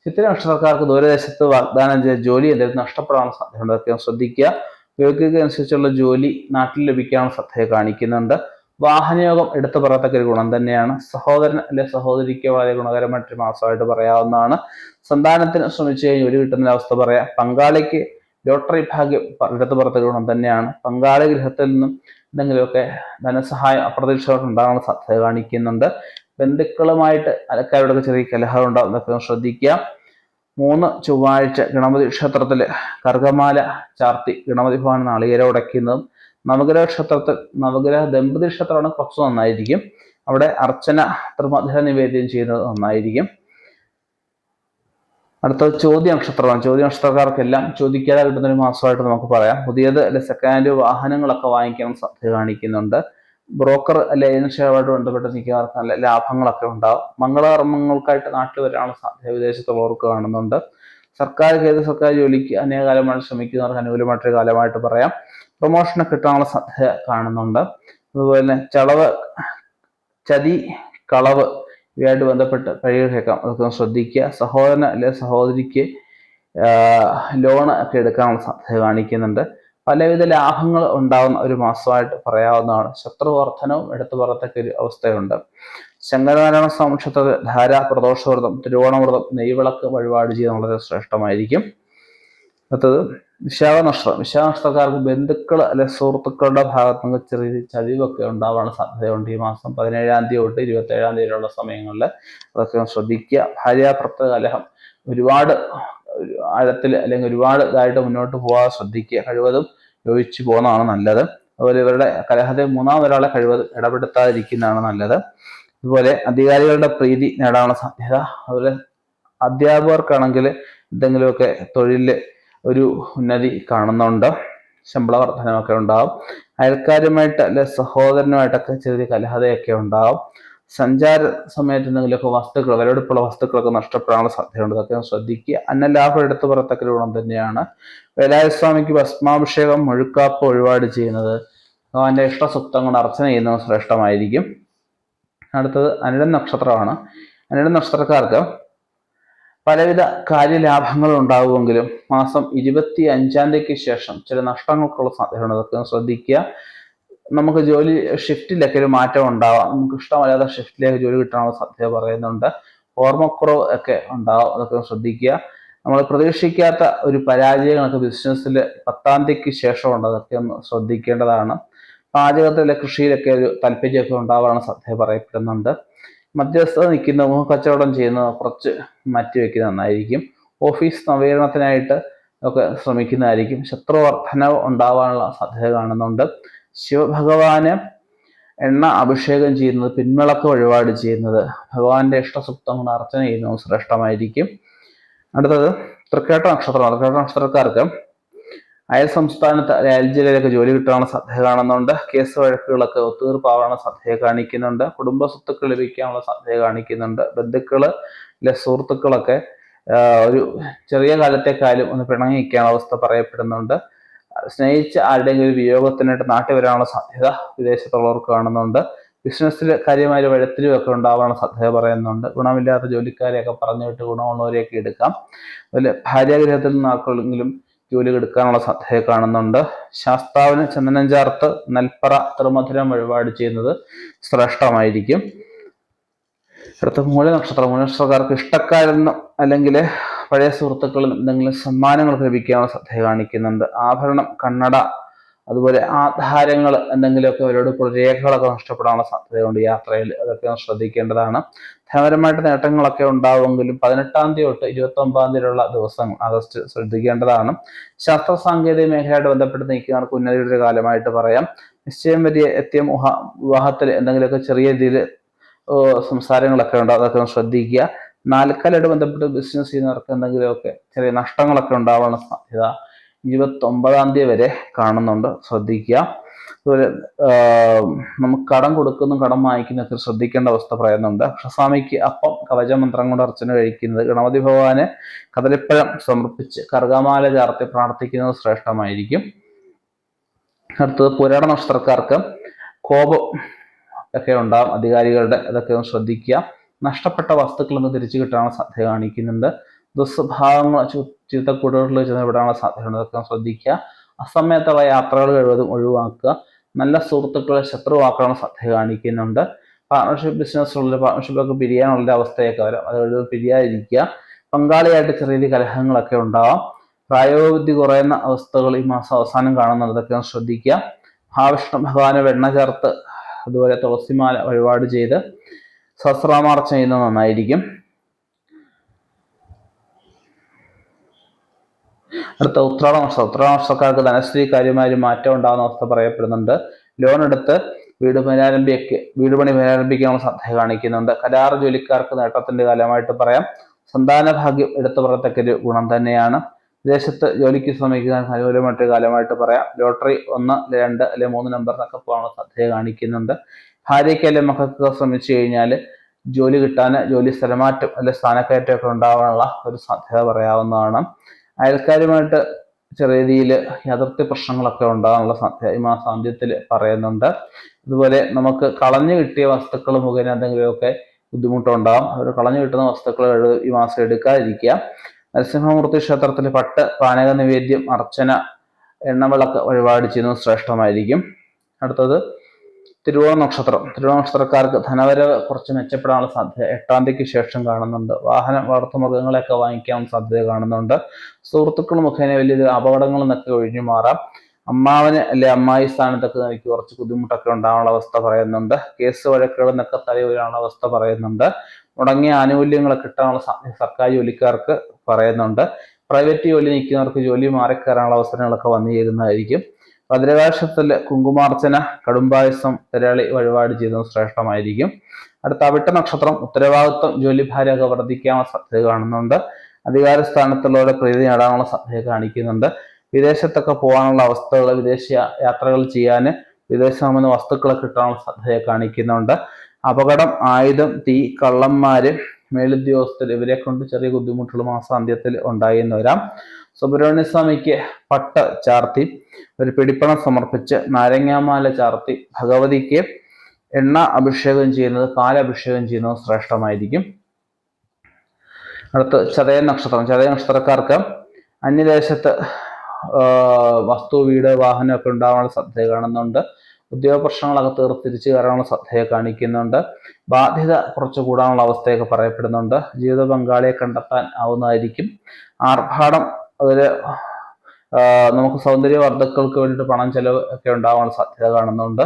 ചിത്തിര നക്ഷത്രക്കാർക്ക് ദൂരദേശത്ത് വാഗ്ദാനം ചെയ്ത ജോലി എന്തെങ്കിലും നഷ്ടപ്പെടാൻ സാധ്യതയുണ്ട്? ശ്രദ്ധിക്കുക. യോഗ്യത അനുസരിച്ചുള്ള ജോലി നാട്ടിൽ ലഭിക്കാനുള്ള സാധ്യത കാണിക്കുന്നുണ്ട്. വാഹനയോഗം എടുത്തു പറയത്തക്ക ഒരു ഗുണം തന്നെയാണ്. സഹോദരൻ അല്ലെ സഹോദരിക്ക് വളരെ ഗുണകരമായിട്ടൊരു മാസമായിട്ട് പറയാവുന്നതാണ്. സന്താനത്തിന് ശ്രമിച്ചു കഴിഞ്ഞാൽ ഒരു കിട്ടുന്ന അവസ്ഥ പറയാം. പങ്കാളിക്ക് ലോട്ടറി ഭാഗ്യം എടുത്തു പറയത്തക്ക ഗുണം തന്നെയാണ്. പങ്കാളി ഗൃഹത്തിൽ നിന്നും എന്തെങ്കിലുമൊക്കെ ധനസഹായം അപ്രതീക്ഷിതമായിട്ട് ഉണ്ടാകാനുള്ള സാധ്യത കാണിക്കുന്നുണ്ട്. ബന്ധുക്കളുമായിട്ട് അലക്കാരോടൊക്കെ ചെറിയ കലഹം ഉണ്ടാകും അതൊക്കെ ശ്രദ്ധിക്കുക. മൂന്ന് ചൊവ്വാഴ്ച ഗണപതി ക്ഷേത്രത്തിൽ കർഗമാല ചാർത്തി ഗണപതി ഭവൻ നാളികേരം ഉടയ്ക്കുന്നതും നവഗ്രഹ ക്ഷേത്രത്തിൽ നവഗ്രഹ ദമ്പതി ക്ഷേത്രമാണ് കുറച്ച് നന്നായിരിക്കും. അവിടെ അർച്ചന ത്രിമധുര നിവേദ്യം ചെയ്യുന്നത് നന്നായിരിക്കും. അടുത്തത് ചോദ്യ നക്ഷത്രമാണ്. ചോദ്യ നക്ഷത്രക്കാർക്കെല്ലാം ചോദിക്കാതെ കിട്ടുന്ന ഒരു മാസമായിട്ട് നമുക്ക് പറയാം. പുതിയത് അല്ലെ സെക്കൻഡ് ഹാൻഡ് വാഹനങ്ങളൊക്കെ വാങ്ങിക്കാൻ സാധ്യത കാണിക്കുന്നുണ്ട്. ബ്രോക്കർ അല്ലെ ഏജൻസിയുമായിട്ട് ബന്ധപ്പെട്ട് നിൽക്കുന്നവർക്ക് നല്ല ലാഭങ്ങളൊക്കെ ഉണ്ടാവും. മംഗളകർമ്മങ്ങൾക്കായിട്ട് നാട്ടിൽ വരാനുള്ള സാധ്യത വിദേശത്തുള്ളവർക്ക് കാണുന്നുണ്ട്. സർക്കാർ കേന്ദ്ര സർക്കാർ ജോലിക്ക് അനേകാലമായിട്ട് ശ്രമിക്കുന്നവർക്ക് അനുകൂലമായിട്ടൊരു കാലമായിട്ട് പറയാം. പ്രൊമോഷന് കിട്ടാനുള്ള സാധ്യത കാണുന്നുണ്ട്. അതുപോലെ തന്നെ ചളവ് ചതി കളവ് ഇവയായിട്ട് ബന്ധപ്പെട്ട് കഴിയുക കേൾക്കാം അതൊക്കെ ശ്രദ്ധിക്കുക. സഹോദരൻ അല്ലെ സഹോദരിക്ക് ലോൺ ഒക്കെ എടുക്കാനുള്ള സാധ്യത കാണിക്കുന്നുണ്ട്. പലവിധ ലാഭങ്ങൾ ഉണ്ടാകുന്ന ഒരു മാസമായിട്ട് പറയാവുന്നതാണ്. ശത്രുവർദ്ധനവും എടുത്തു പറയത്തക്ക ഒരു അവസ്ഥയുണ്ട്. ശങ്കരനാരായണ സ്വാമി ക്ഷേത്രത്തിൽ ധാര പ്രദോഷവ്രതം തിരുവോണവ്രതം നെയ്വിളക്ക് വഴിപാട് ചെയ്യുന്നത് വളരെ ശ്രേഷ്ഠമായിരിക്കും. അടുത്തത് വിശാഖ വിശാഖനഷ്ടക്കാർക്ക് വിശാഖ നഷ്ടക്കാർക്ക് ബന്ധുക്കൾ അല്ലെ സുഹൃത്തുക്കളുടെ ഭാഗത്ത് നിന്ന് ചെറിയ ചതിവൊക്കെ ഉണ്ടാവാനുള്ള സാധ്യതയുണ്ട്. ഈ മാസം പതിനേഴാം തീയതി തൊട്ട് ഇരുപത്തി ഏഴാം ഉള്ള സമയങ്ങളിൽ അതൊക്കെ ശ്രദ്ധിക്കുക. ഭാര്യാഭർത്ത കലഹം ഒരുപാട് ആഴത്തിൽ അല്ലെങ്കിൽ ഒരുപാട് ഇതായിട്ട് മുന്നോട്ട് പോകാതെ ശ്രദ്ധിക്കുക. കഴിവതും യോജിച്ചു പോകുന്നതാണ് നല്ലത്. അതുപോലെ ഇവരുടെ കലഹത്തെ മൂന്നാം ഒരാളെ കഴിവതും ഇടപെടുത്താതിരിക്കുന്നതാണ് നല്ലത്. അതുപോലെ അധികാരികളുടെ പ്രീതി നേടാനുള്ള സാധ്യത. അതുപോലെ അധ്യാപകർക്കാണെങ്കിൽ എന്തെങ്കിലുമൊക്കെ തൊഴിലിൽ ഒരു ഉന്നതി കാണുന്നുണ്ട്. ശമ്പള വർധനമൊക്കെ ഉണ്ടാവും. അയൽക്കാരുമായിട്ട് അല്ലെ സഹോദരനുമായിട്ടൊക്കെ ചെറിയ കലഹതയൊക്കെ ഉണ്ടാവും. സഞ്ചാര സമയത്ത് എന്തെങ്കിലുമൊക്കെ വസ്തുക്കൾ വിലപിടിപ്പുള്ള വസ്തുക്കളൊക്കെ നഷ്ടപ്പെടാനുള്ള സാധ്യതയുണ്ട്. അതൊക്കെ ശ്രദ്ധിക്കുക. അന്നലാഭം എടുത്തു പുറത്തൊക്കെ ഗുണം തന്നെയാണ്. വേലായസ്വാമിക്ക് ഭസ്മാഭിഷേകം മുഴുക്കാപ്പ് ഒഴിപാട് ചെയ്യുന്നത് ഭഗവാന്റെ ഇഷ്ടസുക്തം കൊണ്ട് അർച്ചന ചെയ്യുന്നത് ശ്രേഷ്ഠമായിരിക്കും. അടുത്തത് അനിടൻ നക്ഷത്രമാണ് അനിടൻ നക്ഷത്രക്കാർക്ക് പലവിധ കാര്യലാഭങ്ങളും ഉണ്ടാകുമെങ്കിലും മാസം ഇരുപത്തി അഞ്ചാം തീയതിക്ക് ശേഷം ചില നഷ്ടങ്ങൾക്കുള്ള സാധ്യതയുണ്ട് അതൊക്കെ ശ്രദ്ധിക്കുക. നമുക്ക് ജോലി ഷിഫ്റ്റിലൊക്കെ ഒരു മാറ്റം ഉണ്ടാവാം. നമുക്ക് ഇഷ്ടമല്ലാത്ത ഷിഫ്റ്റിലേക്ക് ജോലി കിട്ടാനുള്ള സാധ്യത പറയുന്നുണ്ട്. ഓർമ്മക്കുറവ് ഒക്കെ ഉണ്ടാവും. അതൊക്കെ ശ്രദ്ധിക്കുക. നമ്മൾ പ്രതീക്ഷിക്കാത്ത ഒരു പരാജയങ്ങളൊക്കെ ബിസിനസ്സിൽ പത്താം തീയതിക്ക് ശേഷമുണ്ട്. അതൊക്കെ ഒന്ന് ശ്രദ്ധിക്കേണ്ടതാണ്. പാചകത്തിലെ കൃഷിയിലൊക്കെ ഒരു താല്പര്യമൊക്കെ ഉണ്ടാവാനുള്ള സാധ്യത പറയപ്പെടുന്നുണ്ട്. മധ്യസ്ഥത നിൽക്കുന്ന കച്ചവടം ചെയ്യുന്നതും കുറച്ച് മാറ്റിവെക്കുന്നത് നന്നായിരിക്കും. ഓഫീസ് നവീകരണത്തിനായിട്ട് ഒക്കെ ശ്രമിക്കുന്നതായിരിക്കും. ശത്രുവർദ്ധന ഉണ്ടാവാനുള്ള സാധ്യത കാണുന്നുണ്ട്. ശിവഭഗവാന് എണ്ണ അഭിഷേകം ചെയ്യുന്നത് പിന്മിളക്ക് വഴിപാട് ചെയ്യുന്നത് ഭഗവാന്റെ ഇഷ്ടസുപ്തങ്ങൾ അർച്ചന ചെയ്യുന്നതും ശ്രേഷ്ഠമായിരിക്കും. അടുത്തത് തൃക്കേട്ട നക്ഷത്രം. തൃക്കേട്ട നക്ഷത്രക്കാർക്ക് അയൽ സംസ്ഥാനത്ത് അയൽ ജില്ലയിലൊക്കെ ജോലി കിട്ടാനുള്ള സാധ്യത കാണുന്നുണ്ട്. കേസ് വഴക്കുകളൊക്കെ ഒത്തുതീർപ്പാവാനുള്ള സാധ്യത കാണിക്കുന്നുണ്ട്. കുടുംബ സ്വത്തുക്കൾ ലഭിക്കാനുള്ള സാധ്യത കാണിക്കുന്നുണ്ട്. ബന്ധുക്കൾ അല്ലെ സുഹൃത്തുക്കളൊക്കെ ഒരു ചെറിയ കാലത്തെക്കാലും ഒന്ന് പിണങ്ങി അവസ്ഥ പറയപ്പെടുന്നുണ്ട്. സ്നേഹിച്ച ആരുടെയെങ്കിലും ഒരു വിയോഗത്തിനായിട്ട് നാട്ടിൽ വരാനുള്ള സാധ്യത വിദേശത്തുള്ളവർക്ക് കാണുന്നുണ്ട്. ബിസിനസ്സിൽ കാര്യമായ വഴത്തിലുമൊക്കെ ഉണ്ടാവാനുള്ള സാധ്യത പറയുന്നുണ്ട്. ഗുണമില്ലാത്ത ജോലിക്കാരെയൊക്കെ പറഞ്ഞു വിട്ട് ഗുണമുള്ളവരെയൊക്കെ എടുക്കാം. അതുപോലെ ഭാര്യാഗ്രഹത്തിൽ നിന്ന് ആർക്കെങ്കിലും ജോലി എടുക്കാനുള്ള സാധ്യത കാണുന്നുണ്ട്. ശാസ്താവിന് ചന്ദനം ചേർത്ത് നെൽപ്പറ തിരുമധുരം വഴിപാട് ചെയ്യുന്നത് ശ്രേഷ്ഠമായിരിക്കും. അടുത്ത മൂല നക്ഷത്രം മൂല നക്ഷത്രക്കാർക്ക് ഇഷ്ടക്കാരെന്നും അല്ലെങ്കിൽ പഴയ സുഹൃത്തുക്കളിൽ എന്തെങ്കിലും സമ്മാനങ്ങൾ ലഭിക്കാനുള്ള ശ്രദ്ധ കാണിക്കുന്നുണ്ട്. ആഭരണം കണ്ണട അതുപോലെ ആധാരങ്ങൾ എന്തെങ്കിലുമൊക്കെ അവരോട് രേഖകളൊക്കെ നഷ്ടപ്പെടാനുള്ള സാധ്യതയുണ്ട് യാത്രയിൽ. അതൊക്കെ ശ്രദ്ധിക്കേണ്ടതാണ്. ധനപരമായിട്ട് നേട്ടങ്ങളൊക്കെ ഉണ്ടാവുമെങ്കിലും പതിനെട്ടാം തീയതി തൊട്ട് ഇരുപത്തി ഒമ്പതാം തീയതിയിലുള്ള ദിവസങ്ങൾ ആഗസ്റ്റ് ശ്രദ്ധിക്കേണ്ടതാണ്. ശാസ്ത്ര സാങ്കേതിക മേഖലയായിട്ട് ബന്ധപ്പെട്ട് നീക്കുന്നവർക്ക് ഉന്നതിയുടെ കാലമായിട്ട് പറയാം. നിശ്ചയം വലിയ എത്തിയ വിവാഹത്തിൽ എന്തെങ്കിലുമൊക്കെ ചെറിയ രീതിയിൽ സംസാരങ്ങളൊക്കെ ഉണ്ട്. അതൊക്കെ ശ്രദ്ധിക്കുക. നാൽക്കാലായിട്ട് ബന്ധപ്പെട്ട് ബിസിനസ് ചെയ്യുന്നവർക്ക് എന്തെങ്കിലുമൊക്കെ ചെറിയ നഷ്ടങ്ങളൊക്കെ ഉണ്ടാവാനുള്ള സാധ്യത ഇരുപത്തി ഒമ്പതാം തീയതി വരെ കാണുന്നുണ്ട്. ശ്രദ്ധിക്കുക. അതുപോലെ നമുക്ക് കടം കൊടുക്കുന്നു കടം വാങ്ങിക്കുന്നൊക്കെ ശ്രദ്ധിക്കേണ്ട അവസ്ഥ പറയുന്നുണ്ട്. സ്വാമിക്ക് അപ്പം കവചമന്ത്രം കൊണ്ട് അർച്ചന കഴിക്കുന്നത് ഗണപതി ഭഗവാന് കദളിപ്പഴം സമർപ്പിച്ച് കർഗമാല ചാർത്തി പ്രാർത്ഥിക്കുന്നത് ശ്രേഷ്ഠമായിരിക്കും. അടുത്തത് പുരാണ നക്ഷത്രക്കാർക്ക് കോപം ഒക്കെ ഉണ്ടാകും അധികാരികളുടെ അതൊക്കെ ഒന്ന് ശ്രദ്ധിക്കുക. നഷ്ടപ്പെട്ട വസ്തുക്കളൊന്ന് തിരിച്ചു കിട്ടാനുള്ള സാധ്യത കാണിക്കുന്നുണ്ട്. ദുസ്വഭാവങ്ങൾ ചീത്തക്കൂടുകളിൽ ചെന്ന് വിടാനുള്ള സാധ്യതയുണ്ട്. അതൊക്കെ ശ്രദ്ധിക്കുക. അസമയത്തുള്ള യാത്രകൾ കഴിവതും ഒഴിവാക്കുക. നല്ല സുഹൃത്തുക്കളെ ശത്രുവാക്കാനുള്ള സാധ്യത കാണിക്കുന്നുണ്ട്. പാർട്ണർഷിപ്പ് ബിസിനസ്സുള്ള പാർട്ണർഷിപ്പൊക്കെ പിരിയാനുള്ള അവസ്ഥയൊക്കെ വരാം. അതുകൊണ്ട് പിരിയാതിരിക്കുക. പങ്കാളിയായിട്ട് ചെറിയ ചെറിയ കലഹങ്ങളൊക്കെ ഉണ്ടാവാം. പ്രായോബുദ്ധി കുറയുന്ന അവസ്ഥകൾ ഈ മാസം അവസാനം കാണുന്നുണ്ട്. അതൊക്കെ ശ്രദ്ധിക്കുക. മഹാവിഷ്ണു ഭഗവാന് വെണ്ണ ചേർത്ത് അതുപോലെ തുളസിമാല വഴിപാട് ചെയ്ത് സഹസ്രാമാർച്ച ചെയ്യുന്നത് നന്നായിരിക്കും. അടുത്ത ഉത്രാട നഷ്ടം ഉത്രാട ധനശ്രീ കാര്യമായ മാറ്റം ഉണ്ടാകുന്ന അവസ്ഥ പറയപ്പെടുന്നുണ്ട്. ലോൺ എടുത്ത് വീട് പുനരാരംഭിയൊക്കെ വീട് പണി പുനരാരംഭിക്കാനുള്ള സാധ്യത കാണിക്കുന്നുണ്ട്. കരാർ ജോലിക്കാർക്ക് നേട്ടത്തിന്റെ കാലമായിട്ട് പറയാം. സന്താന ഭാഗ്യം എടുത്തു പറയത്തക്ക ഒരു ഗുണം തന്നെയാണ്. വിദേശത്ത് ജോലിക്ക് ശ്രമിക്കാൻ അനുകൂലമായിട്ട് കാലമായിട്ട് പറയാം. ലോട്ടറി ഒന്ന് രണ്ട് അല്ലെ മൂന്ന് നമ്പറിനൊക്കെ പോകാനുള്ള സാധ്യത കാണിക്കുന്നുണ്ട്. ഭാര്യയ്ക്ക് അല്ലെ മക്കൾക്ക് ശ്രമിച്ചു കഴിഞ്ഞാൽ ജോലി കിട്ടാൻ ജോലി സ്ഥലമാറ്റം അല്ലെ സ്ഥാനക്കയറ്റമൊക്കെ ഉണ്ടാവാനുള്ള ഒരു സാധ്യത പറയാവുന്നതാണ്. അയൽക്കാരുമായിട്ട് ചെറിയ രീതിയിൽ യാഥാർത്ഥ്യ പ്രശ്നങ്ങളൊക്കെ ഉണ്ടാകാനുള്ള ഈ മാസാന്ത്യത്തിൽ പറയുന്നുണ്ട്. അതുപോലെ നമുക്ക് കളഞ്ഞു കിട്ടിയ വസ്തുക്കൾ മുഖേന എന്തെങ്കിലുമൊക്കെ ബുദ്ധിമുട്ടുണ്ടാകും അവർ കളഞ്ഞു കിട്ടുന്ന വസ്തുക്കൾ ഈ മാസം എടുക്കാതിരിക്കുക. നരസിംഹമൂർത്തി ക്ഷേത്രത്തിൽ പട്ട് പാനക നിവേദ്യം അർച്ചന എണ്ണവിളക്ക് വഴിപാട് ചെയ്യുന്നത് ശ്രേഷ്ഠമായിരിക്കും. അടുത്തത് തിരുവോണ നക്ഷത്രം തിരുവോണ നക്ഷത്രക്കാർക്ക് ധനവരവ് കുറച്ച് മെച്ചപ്പെടാനുള്ള സാധ്യത എട്ടാം തീയതിക്ക് ശേഷം കാണുന്നുണ്ട്. വാഹനം വളർത്തുമൃഗങ്ങളെയൊക്കെ വാങ്ങിക്കാൻ സാധ്യത കാണുന്നുണ്ട്. സുഹൃത്തുക്കൾ മുഖേന വലിയ അപകടങ്ങളിൽ നിന്നൊക്കെ ഒഴിഞ്ഞു മാറാം. അമ്മാവന് അല്ലെ അമ്മായി സ്ഥാനത്തൊക്കെ എനിക്ക് കുറച്ച് ബുദ്ധിമുട്ടൊക്കെ ഉണ്ടാകാനുള്ള അവസ്ഥ പറയുന്നുണ്ട്. കേസ് വഴക്കുകളിൽ നിന്നൊക്കെ തലയുരാനുള്ള അവസ്ഥ പറയുന്നുണ്ട്. മുടങ്ങിയ ആനുകൂല്യങ്ങൾ കിട്ടാനുള്ള സർക്കാർ ജോലിക്കാർക്ക് പറയുന്നുണ്ട്. പ്രൈവറ്റ് ജോലി നിൽക്കുന്നവർക്ക് ജോലി മാറിക്കയറാനുള്ള അവസരങ്ങളൊക്കെ വന്നു ചേരുന്നതായിരിക്കും ഭദ്രകാശത്തിൽ കുങ്കുമാർച്ചന കടുംബായസം തിരളി വഴിപാട് ചെയ്യുന്നത് ശ്രേഷ്ഠമായിരിക്കും. അടുത്ത അവിട്ട നക്ഷത്രം ഉത്തരവാദിത്വം ജോലിഭാരമൊക്കെ വർദ്ധിക്കാനുള്ള സാധ്യത കാണുന്നുണ്ട്. അധികാര സ്ഥാനത്തുള്ളവരുടെ പ്രീതി നേടാനുള്ള സാധ്യത കാണിക്കുന്നുണ്ട്. വിദേശത്തൊക്കെ പോകാനുള്ള അവസ്ഥകൾ വിദേശ യാത്രകൾ ചെയ്യാൻ വിദേശമെന്ന് വസ്തുക്കളൊക്കെ വസ്തുക്കളെ കിട്ടാനുള്ള സാധ്യത കാണിക്കുന്നുണ്ട്. അപകടം ആയുധം തീ കള്ളന്മാര് മേലുദ്യോഗസ്ഥർ ഇവരെ കൊണ്ട് ചെറിയ ബുദ്ധിമുട്ടുകൾ മാസാന്ത്യത്തിൽ ഉണ്ടായി എന്ന് വരാം. സുബ്രഹ്മണ്യ സ്വാമിക്ക് പട്ട ചാർത്തി ഒരു പിടിപ്പണം സമർപ്പിച്ച് നാരങ്ങാമാല ചാർത്തി ഭഗവതിക്ക് എണ്ണ അഭിഷേകം ചെയ്യുന്നത് പാലഭിഷേകം ചെയ്യുന്നത് ശ്രേഷ്ഠമായിരിക്കും. അടുത്ത് ചതയ നക്ഷത്രം. ചതയ നക്ഷത്രക്കാർക്ക് അന്യദേശത്ത് വസ്തു വീട് വാഹനം ഒക്കെ ഉണ്ടാവാനുള്ള സാധ്യത കാണുന്നുണ്ട്. ഉദ്യോഗ പ്രശ്നങ്ങളൊക്കെ തീർത്ത് തിരിച്ചു കയറാനുള്ള സാധ്യത കാണിക്കുന്നുണ്ട്. ബാധ്യത കുറച്ച് കൂടാനുള്ള അവസ്ഥയൊക്കെ പറയപ്പെടുന്നുണ്ട്. ജീവിത പങ്കാളിയെ കണ്ടെത്താൻ ആവുന്നതായിരിക്കും. ആർഭാടം അതിൽ നമുക്ക് സൗന്ദര്യവർദ്ധക്കൾക്ക് വേണ്ടിയിട്ട് പണം ചെലവ് ഒക്കെ ഉണ്ടാവാനുള്ള സാധ്യത കാണുന്നുണ്ട്.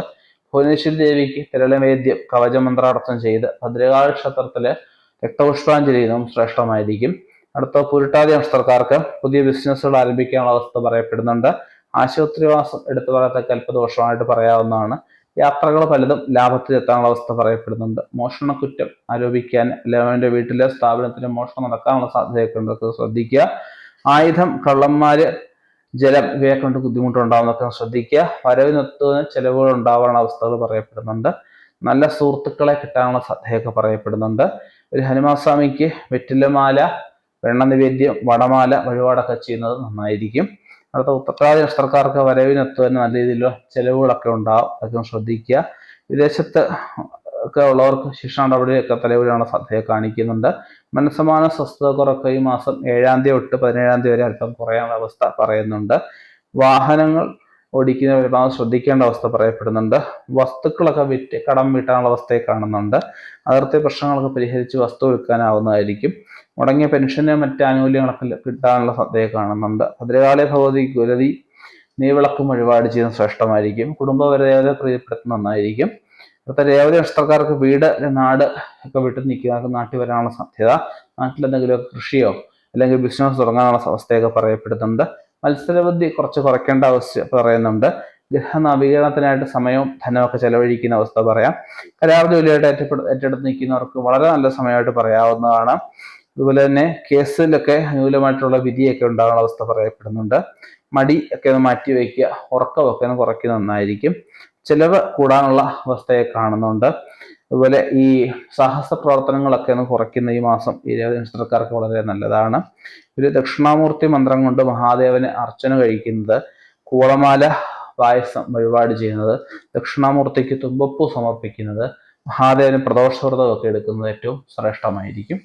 ഭുവനേശ്വരി ദേവിക്ക് തിരളവേദ്യം കവചമന്ത്രാർത്ഥം ചെയ്ത് ഭദ്രകാളി ക്ഷേത്രത്തിലെ രക്തപുഷ്പാഞ്ജലി ശ്രേഷ്ഠമായിരിക്കും. അടുത്ത പുരുട്ടാതി നക്ഷത്രക്കാർക്ക് പുതിയ ബിസിനസ്സുകൾ ആരംഭിക്കാനുള്ള അവസ്ഥ പറയപ്പെടുന്നുണ്ട്. ആശുപത്രിവാസം എടുത്തു പറയത്തക്ക അല്പദോഷമായിട്ട് പറയാവുന്നതാണ്. യാത്രകൾ പലതും ലാഭത്തിലെത്താനുള്ള അവസ്ഥ പറയപ്പെടുന്നുണ്ട്. മോഷണ കുറ്റം ആരോപിക്കാൻ ലവന്റെ വീട്ടിലെ സ്ഥാപനത്തിന് മോഷണം നടക്കാനുള്ള സാധ്യതയൊക്കെ ഉണ്ട്. ശ്രദ്ധിക്കുക. ആയുധം കള്ളന്മാര് ജലം ഇവയെ കൊണ്ട് ബുദ്ധിമുട്ടുണ്ടാവുന്നൊക്കെ ശ്രദ്ധിക്കുക. വരവിനൊത്തുന്ന ചെലവുകൾ ഉണ്ടാവാനുള്ള അവസ്ഥകൾ പറയപ്പെടുന്നുണ്ട്. നല്ല സുഹൃത്തുക്കളെ കിട്ടാനുള്ള സാധ്യതയൊക്കെ പറയപ്പെടുന്നുണ്ട്. ഒരു ഹനുമാസ്വാമിക്ക് വെറ്റിലമാല വെണ്ണ നിവേദ്യം വടമാല വഴിപാടൊക്കെ ചെയ്യുന്നത് നന്നായിരിക്കും. അടുത്ത ഉത്തരവാദി വരവിനൊത്തു തന്നെ നല്ല രീതിയിലുള്ള ചെലവുകളൊക്കെ ഉണ്ടാവും. അതൊക്കെ ശ്രദ്ധിക്കുക. വിദേശത്ത് ഒക്കെ ഉള്ളവർക്ക് ശിക്ഷ നടപടിയൊക്കെ തലവിലാണ് സാധ്യത കാണിക്കുന്നുണ്ട്. മനസ്സമാന സ്വസ്ഥത കുറക്കെ ഈ മാസം ഏഴാം തീയതി തൊട്ട് പതിനേഴാം തീയതി വരെ അല്പം കുറയാനുള്ള അവസ്ഥ പറയുന്നുണ്ട്. വാഹനങ്ങൾ ഓടിക്കുന്ന ഒരുപാട് ശ്രദ്ധിക്കേണ്ട അവസ്ഥ പറയപ്പെടുന്നുണ്ട്. വസ്തുക്കളൊക്കെ വിറ്റ് കടം വീട്ടാനുള്ള അവസ്ഥയെ കാണുന്നുണ്ട്. അതിർത്തി പ്രശ്നങ്ങളൊക്കെ പരിഹരിച്ച് വസ്തു വിൽക്കാനാവുന്നതായിരിക്കും. മുടങ്ങിയ പെൻഷന് മറ്റ് ആനുകൂല്യങ്ങളൊക്കെ കിട്ടാനുള്ള ശ്രദ്ധയെ കാണുന്നുണ്ട്. ഭദ്രകാളി ഭഗവതി ഗുരതി നീവിളക്കും വഴിപാട് ചെയ്യുന്ന ശ്രേഷ്ഠമായിരിക്കും. കുടുംബപരദേവത പ്രിയപ്പെടുത്തുന്ന നന്നായിരിക്കും. അടുത്ത രേവതി നക്ഷത്രക്കാർക്ക് വീട് നാട് ഒക്കെ വിട്ട് നിൽക്കുന്നവർക്ക് നാട്ടിൽ വരാനുള്ള സാധ്യത നാട്ടിൽ എന്തെങ്കിലും കൃഷിയോ അല്ലെങ്കിൽ ബിസിനസ് തുടങ്ങാനുള്ള അവസ്ഥയൊക്കെ പറയപ്പെടുന്നുണ്ട്. മത്സരബുദ്ധി കുറച്ച് കുറയ്ക്കേണ്ട അവസ്ഥ പറയുന്നുണ്ട്. ഗ്രഹ നവീകരണത്തിനായിട്ട് സമയവും ധനമൊക്കെ ചെലവഴിക്കുന്ന അവസ്ഥ പറയാം. കരാർ ജോലിയായിട്ട് ഏറ്റെടു ഏറ്റെടുത്ത് നിൽക്കുന്നവർക്ക് വളരെ നല്ല സമയമായിട്ട് പറയാവുന്നതാണ്. അതുപോലെ തന്നെ കേസിലൊക്കെ അനുകൂലമായിട്ടുള്ള വിധിയൊക്കെ ഉണ്ടാകുന്ന അവസ്ഥ പറയപ്പെടുന്നുണ്ട്. മടി ഒക്കെ ഒന്ന് മാറ്റി വയ്ക്കുക ഉറക്കമൊക്കെ ഒന്ന് കുറയ്ക്കുന്ന നന്നായിരിക്കും. ചിലവ് കൂടാനുള്ള അവസ്ഥയെ കാണുന്നുണ്ട്. അതുപോലെ ഈ സാഹസ പ്രവർത്തനങ്ങളൊക്കെ ഒന്ന് കുറയ്ക്കുന്ന ഈ മാസം ഈ നക്ഷത്രക്കാർക്ക് വളരെ നല്ലതാണ്. ഒരു ദക്ഷിണാമൂർത്തി മന്ത്രം കൊണ്ട് മഹാദേവന് അർച്ചന കഴിക്കുന്നത് കൂളമാല പായസം വഴിപാട് ചെയ്യുന്നത് ദക്ഷിണാമൂർത്തിക്ക് തുമ്പപ്പൂ സമർപ്പിക്കുന്നത് മഹാദേവന് പ്രദോഷവ്രതമൊക്കെ എടുക്കുന്നത് ഏറ്റവും ശ്രേഷ്ഠമായിരിക്കും.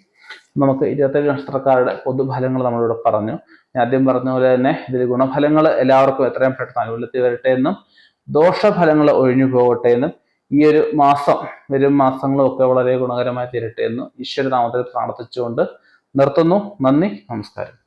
നമുക്ക് ഇരുപത്തേഴ് നക്ഷത്രക്കാരുടെ പൊതുഫലങ്ങൾ നമ്മളിവിടെ പറഞ്ഞു. ഞാൻ ആദ്യം പറഞ്ഞ പോലെ തന്നെ ഇതിൽ ഗുണഫലങ്ങൾ എല്ലാവർക്കും എത്രയും പെട്ടെന്ന് അനുകൂലത്തിൽ വരട്ടെ എന്നും ദോഷഫലങ്ങൾ ഒഴിഞ്ഞു പോകട്ടെ എന്നും ഈ ഒരു മാസം വരും മാസങ്ങളും ഒക്കെ വളരെ ഗുണകരമായി തീരട്ടെ എന്ന് ഈശ്വരനാമത്തിൽ പ്രാർത്ഥിച്ചുകൊണ്ട് നിർത്തുന്നു. നന്ദി നമസ്കാരം.